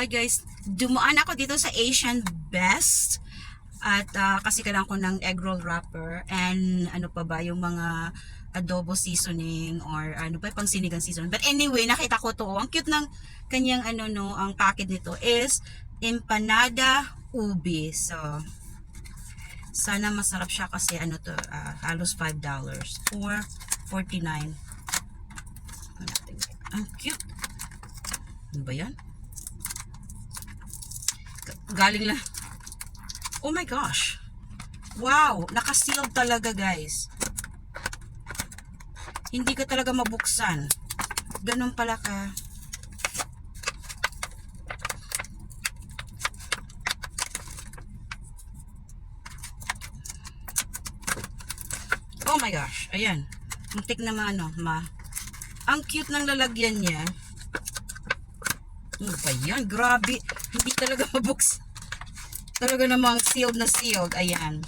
Hi guys, dumaan ako dito sa Asian Best at ah, kasi kailangan ko ng egg roll wrapper and ano pa ba yung mga adobo seasoning or ano ba pang sinigang seasoning. But anyway, nakita ko to. Ang cute ng kanyang ano no, ang packet nito is empanada ubi. So sana masarap siya kasi ano to, ah, halos $5 or 49. Ang cute. Ano ba yan? Galing lang. Oh my gosh. Wow, naka-sealed talaga guys. Hindi ka talaga mabuksan. Ganun pala ka. Oh my gosh. Ayan. Muntik na ano, ma. Ang cute ng lalagyan niya. Ano ba yan? Grabe. Hindi talaga mabuksan. Talaga namang sealed na sealed. Ayan.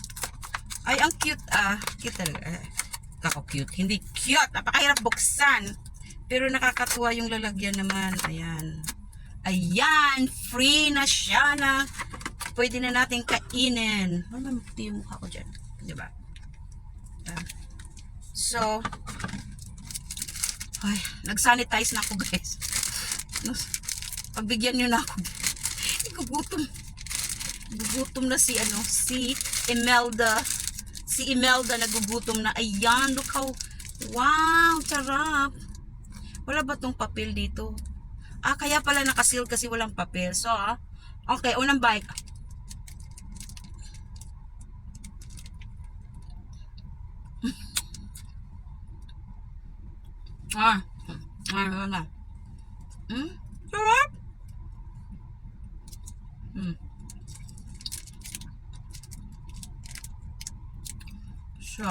Ay, ang cute ah. Cute talaga. Eh, Kako cute. Hindi cute. Napakahirap buksan. Pero nakakatuwa yung lalagyan naman. Ayan. Ayan. Free na siya na. Pwede na natin kainin. Naman puti yung mukha ko dyan? Diba? Ayan. So, ay, nag-sanitize na ako guys. Pagbigyan nyo na ako. Gugutom. Gugutom na si ano, si Imelda. Si Imelda nagugutom na. Ayan, look how, wow, sarap. Wala ba tong papel dito? Ah, kaya pala nakasil kasi walang papel. So, ah, okay, unang bike. Ah, ah, wala na. Hmm? Hmm. So,